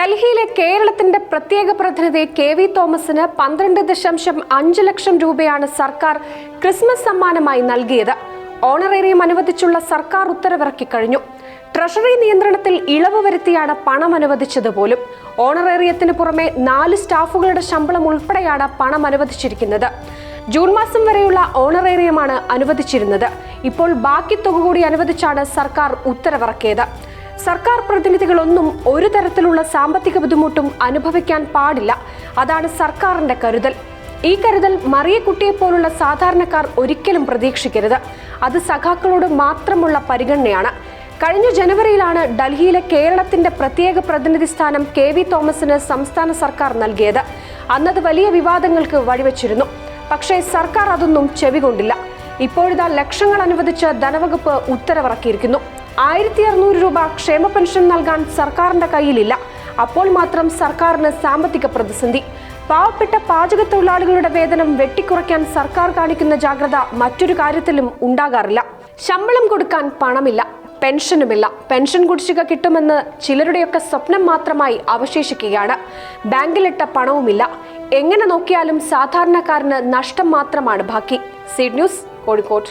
ഡൽഹിയിലെ കേരളത്തിന്റെ പ്രത്യേക പ്രതിനിധി കെ വി തോമസിന് പന്ത്രണ്ട് ദശാംശം അഞ്ച് ലക്ഷം രൂപയാണ് സർക്കാർ ക്രിസ്മസ് സമ്മാനമായി നൽകിയത്. ഓണറേറിയം അനുവദിച്ചുള്ള സർക്കാർ ഉത്തരവിറക്കി കഴിഞ്ഞു. ട്രഷറി നിയന്ത്രണത്തിൽ ഇളവ് വരുത്തിയാണ് പണം അനുവദിച്ചത് പോലും. ഓണറേറിയത്തിന് പുറമെ നാല് സ്റ്റാഫുകളുടെ ശമ്പളം ഉൾപ്പെടെയാണ് പണം അനുവദിച്ചിരിക്കുന്നത്. ജൂൺ മാസം വരെയുള്ള ഓണറേറിയമാണ് അനുവദിച്ചിരുന്നത്. ഇപ്പോൾ ബാക്കി തുക കൂടി അനുവദിച്ചാണ് സർക്കാർ ഉത്തരവിറക്കിയത്. സർക്കാർ പ്രതിനിധികളൊന്നും ഒരു തരത്തിലുള്ള സാമ്പത്തിക ബുദ്ധിമുട്ടും അനുഭവിക്കാൻ പാടില്ല. അതാണ് സർക്കാരിന്റെ കരുതൽ. ഈ കരുതൽ മറിയക്കുട്ടിയെ പോലുള്ള സാധാരണക്കാർ ഒരിക്കലും പ്രതീക്ഷിക്കരുത്. അത് സഖാക്കളോട് മാത്രമുള്ള പരിഗണനയാണ്. കഴിഞ്ഞ ജനുവരിയിലാണ് ഡൽഹിയിലെ കേരളത്തിന്റെ പ്രത്യേക പ്രതിനിധി സ്ഥാനം കെ വി തോമസിന് സംസ്ഥാന സർക്കാർ നൽകിയത്. അന്നത് വലിയ വിവാദങ്ങൾക്ക് വഴിവെച്ചിരുന്നു. പക്ഷേ സർക്കാർ അതൊന്നും ചെവികൊണ്ടില്ല ഇപ്പോഴിതാ ലക്ഷങ്ങൾ അനുവദിച്ച് ധനവകുപ്പ് ഉത്തരവിറക്കിയിരിക്കുന്നു. ആയിരത്തി അറുന്നൂറ് രൂപ ക്ഷേമ പെൻഷൻ നൽകാൻ സർക്കാരിന്റെ കയ്യിലില്ല. അപ്പോൾ മാത്രം സർക്കാരിന് സാമ്പത്തിക പ്രതിസന്ധി. പാവപ്പെട്ട പാചക തൊഴിലാളികളുടെ വേതനം വെട്ടിക്കുറയ്ക്കാൻ സർക്കാർ കാണിക്കുന്ന ജാഗ്രത മറ്റൊരു കാര്യത്തിലും ഉണ്ടാകാറില്ല. ശമ്പളം കൊടുക്കാൻ പണമില്ല പെൻഷനുമില്ല. പെൻഷൻ കുടിശ്ശിക കിട്ടുമെന്ന് ചിലരുടെയൊക്കെ സ്വപ്നം മാത്രമായി അവശേഷിക്കുകയാണ്. ബാങ്കിലിട്ട പണവുമില്ല. എങ്ങനെ നോക്കിയാലും സാധാരണക്കാരന് നഷ്ടം മാത്രമാണ് ബാക്കി. Seed news Kozhikode.